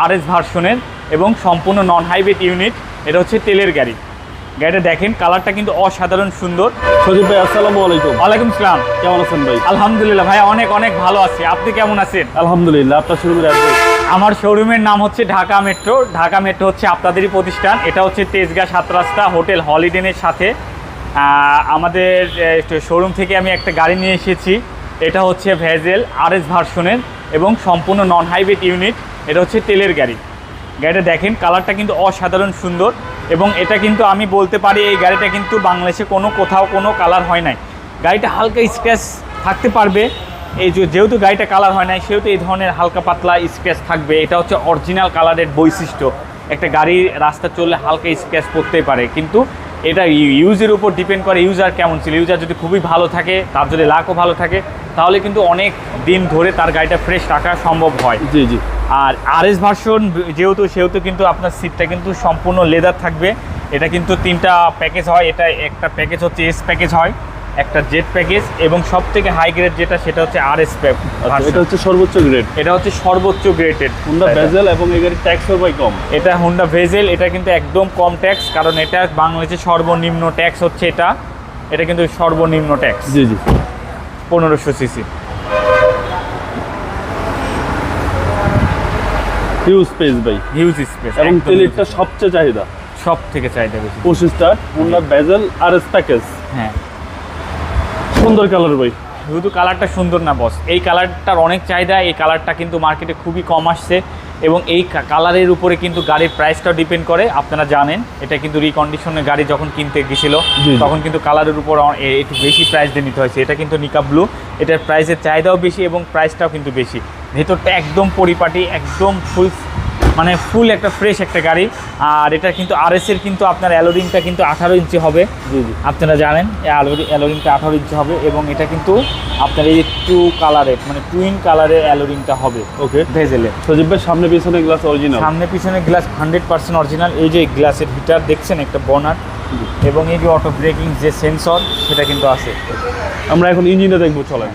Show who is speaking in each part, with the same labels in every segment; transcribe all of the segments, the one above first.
Speaker 1: আর S ভার্সনের এবং সম্পূর্ণ নন হাইব্রিড ইউনিট এটা হচ্ছে তেলের গাড়ি। গাড়িটা দেখেন কালারটা কিন্তু অসাধারণ সুন্দর।
Speaker 2: সজীব ভাই আসসালামু আলাইকুম।
Speaker 1: ওয়ালাইকুম সালাম।
Speaker 2: কেমন আছেন ভাই?
Speaker 1: আলহামদুলিল্লাহ ভাই অনেক অনেক ভালো আছি। আপনি কেমন আছেন?
Speaker 2: আলহামদুলিল্লাহ আপনার শোরুমের অ্যাড্রেস
Speaker 1: আমার শোরুমের নাম হচ্ছে ঢাকা মেট্রো। ঢাকা মেট্রো হচ্ছে আপনাদেরই প্রতিষ্ঠান। এটা হচ্ছে তেজগাঁ সাত রাস্তা হোটেল হলিডেনের সাথে। আমাদের শোরুম থেকে আমি একটা গাড়ি নিয়ে এসেছি। এটা হচ্ছে ভেজেল আর এস ভার্সনের এবং সম্পূর্ণ নন হাইব্রিড ইউনিট এটা হচ্ছে তেলের গাড়ি। গাড়িটা দেখেন কালারটা কিন্তু অসাধারণ সুন্দর এবং এটা কিন্তু আমি বলতে পারি এই গাড়িটা কিন্তু বাংলাদেশে কোনো কোথাও কোনো কালার হয় নাই। গাড়িটা হালকা স্ক্র্যাচ থাকতে পারবে। এই যেহেতু গাড়িটা কালার হয় নাই, সেহেতু এই ধরনের হালকা পাতলা স্ক্র্যাচ থাকবে। এটা হচ্ছে অরিজিনাল কালারের বৈশিষ্ট্য। একটা গাড়ি রাস্তা চললে হালকা স্ক্র্যাচ পড়তেই পারে। কিন্তু এটা ইউজের উপর ডিপেন্ড করে ইউজার কেমন ছিল। ইউজার যদি খুবই ভালো থাকে তার যদি লাকও ভালো থাকে তাহলে কিন্তু অনেক দিন ধরে তার গাড়িটা ফ্রেশ রাখা সম্ভব হয়।
Speaker 2: জি জি।
Speaker 1: আর আর এস ভার্সন যেহেতু সেহেতু কিন্তু আপনার সিটটা কিন্তু সম্পূর্ণ লেদার থাকবে। এটা কিন্তু তিনটা প্যাকেজ হয়। এটা একটা প্যাকেজ হচ্ছে এস প্যাকেজ হয়। একটা জেড প্যাকেজ এবং সব থেকে হাই গ্রেড যেটা সেটা হচ্ছে আর এস
Speaker 2: আচ্ছা এটা হচ্ছে সর্বোচ্চ গ্রেড
Speaker 1: এটা হচ্ছে সর্বোচ্চ গ্রেডেড
Speaker 2: হুন্ডা ভেজেল এবং গাড়ির ট্যাক্স ভাই কম।
Speaker 1: এটা হুন্ডা ভেজেল এটা কিন্তু একদম কম ট্যাক্স কারণ এটা বাংলাদেশের সর্বনিম্ন ট্যাক্স হচ্ছে এটা। এটা কিন্তু সর্বনিম্ন ট্যাক্স
Speaker 2: জি জি।
Speaker 1: পনেরোশো সিসি
Speaker 2: হিউজ স্পেস ভাই।
Speaker 1: হিউজ স্পেস
Speaker 2: এবং তেলেরটা সবচেয়ে চাহিদা।
Speaker 1: সব থেকে চাহিদা বেশি।
Speaker 2: পঁচিশটা Honda Vezel R S package
Speaker 1: হ্যাঁ।
Speaker 2: সুন্দর কালার ভাই।
Speaker 1: শুধু কালারটা সুন্দর না বস এই কালারটার অনেক চাহিদা এই কালারটা কিন্তু মার্কেটে খুবই কম আসছে এবং এই কালারের উপরে কিন্তু গাড়ির প্রাইসটাও ডিপেন্ড করে আপনারা জানেন। এটা কিন্তু রিকন্ডিশনের গাড়ি যখন কিনতে গেছিল। তখন কিন্তু কালারের উপর একটু বেশি প্রাইস দিয়ে নিতে হয়েছে। এটা কিন্তু নিকা ব্লু এটার প্রাইসের চাহিদাও বেশি এবং প্রাইসটাও কিন্তু বেশি। ভেতরটা একদম পরিপাটি একদম ফুল মানে ফুল একটা ফ্রেশ একটা গাড়ি। আর এটা কিন্তু আর এর কিন্তু আপনার অ্যালোরিংটা কিন্তু আঠারো ইঞ্চি হবে। আপনারা জানেন অ্যালোরিংটা আঠারো ইঞ্চি হবে এবং এটা কিন্তু আপনার এই টু কালারের মানে টুইন কালারের অ্যালোরিংটা হবে।
Speaker 2: ওকে।
Speaker 1: ভেজেলে।
Speaker 2: সজীব ভাই সামনে পিছনে গ্লাস অরিজিনাল
Speaker 1: সামনে পিছনে গ্লাস হান্ড্রেড পার্সেন্ট অরিজিনাল এই যে গ্লাসের হিটার দেখছেন একটা বনার এবং এই যে অটো ব্রেকিং যে সেন্সর সেটা কিন্তু আছে।
Speaker 2: আমরা এখন ইঞ্জিনটা দেখব চলেন।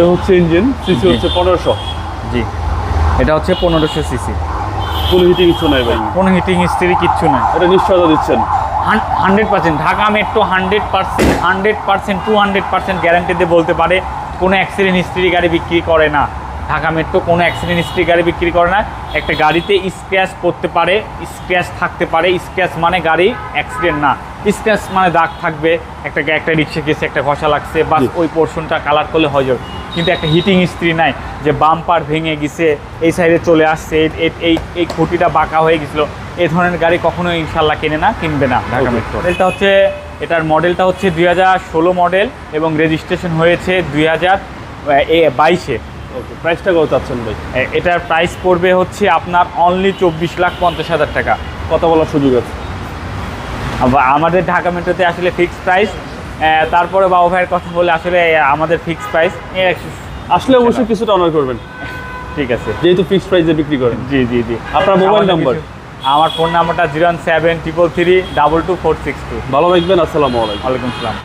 Speaker 2: এ হচ্ছে ইঞ্জিন সিসি। হচ্ছে পনেরোশো।
Speaker 1: জি। এটা হচ্ছে পনেরোশো সিসি
Speaker 2: কোনো হিটিং কিছু নাই ভাই।
Speaker 1: কোনো হিটিং স্ত্রী কিচ্ছু নয়
Speaker 2: এটা নিশ্চয়তা দিচ্ছেন।
Speaker 1: Hundred percent Dhaka metro hundred percent hundred percent two hundred percent guarantee দিয়ে বলতে পারে কোনো অ্যাক্সিডেন্ট হিস্ট্রি গাড়ি বিক্রি করে না। ঢাকা মেট্রো কোনো অ্যাক্সিডেন্ট হিস্ট্রি গাড়ি বিক্রি করে না। একটা গাড়িতে স্ক্র্যাচ পড়তে পারে স্ক্র্যাচ থাকতে পারে। স্ক্র্যাচ মানে গাড়ি অ্যাক্সিডেন্ট না। স্ক্র্যাচ মানে দাগ থাকবে। একটা একটা রিক্সা গেছে একটা ঘষা লাগছে বা ওই পোর্শনটা কালার করলে হয়ে যাবে। কিন্তু একটা হিটিং স্ত্রী নাই যে বাম্পার ভেঙে গেছে এই সাইডে চলে আসছে এই- এই- খুঁটিটা বাঁকা হয়ে গেছিল। এই ধরনের গাড়ি কখনো ইনশাল্লাহ কিনে না কিনবে না ঢাকা. মেট্রো এটা হচ্ছে এটার মডেলটা হচ্ছে দুই হাজার ষোলো মডেল এবং রেজিস্ট্রেশন হয়েছে দুই হাজার বাইশে।
Speaker 2: ওকে প্রাইসটা কত চাচ্ছেন ভাই?
Speaker 1: এটার প্রাইস পড়বে হচ্ছে আপনার অনলি চব্বিশ লাখ পঞ্চাশ হাজার টাকা।
Speaker 2: কত বলার সুযোগ আছে।
Speaker 1: আমাদের ঢাকা মেট্রোতে আসলে ফিক্সড প্রাইস তারপরে বাবু ভাইয়ের কথা বলে আসলে আমাদের ফিক্সড প্রাইস
Speaker 2: আসলে অবশ্যই কিছুটা অনার করবেন।
Speaker 1: ঠিক আছে।
Speaker 2: যেহেতু ফিক্সড প্রাইসে বিক্রি করেন।
Speaker 1: জি জি জি।
Speaker 2: আপনার মোবাইল নাম্বার?
Speaker 1: আমার ফোন নাম্বারটা zero seven triple three double two four six two
Speaker 2: ভালো থাকবেন আসসালামু আলাইকুম।
Speaker 1: ওয়ালাইকুম আসসালাম।